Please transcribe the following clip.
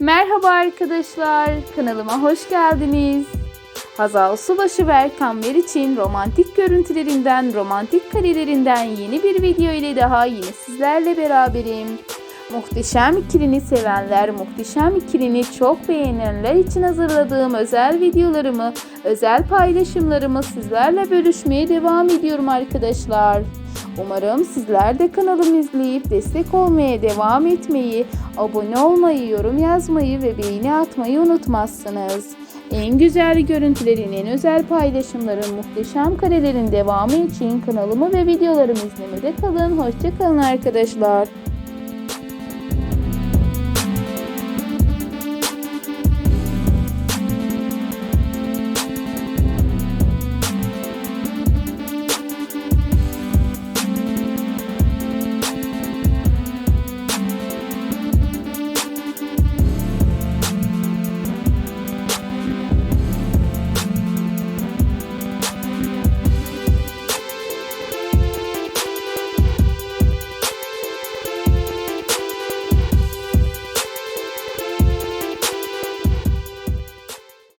Merhaba arkadaşlar, kanalıma hoş geldiniz. Hazal Subaşı ve Erkan için romantik görüntülerinden, romantik karelerinden yeni bir video ile daha yine sizlerle beraberim. Muhteşem ikilini sevenler, muhteşem ikilini çok beğenenler için hazırladığım özel videolarımı, özel paylaşımlarımı sizlerle bölüşmeye devam ediyorum arkadaşlar. Umarım sizler de kanalımı izleyip destek olmaya devam etmeyi, abone olmayı, yorum yazmayı ve beğeni atmayı unutmazsınız. En güzel görüntülerin, en özel paylaşımların, muhteşem karelerin devamı için kanalımı ve videolarımı izlemede kalın. Hoşçakalın arkadaşlar.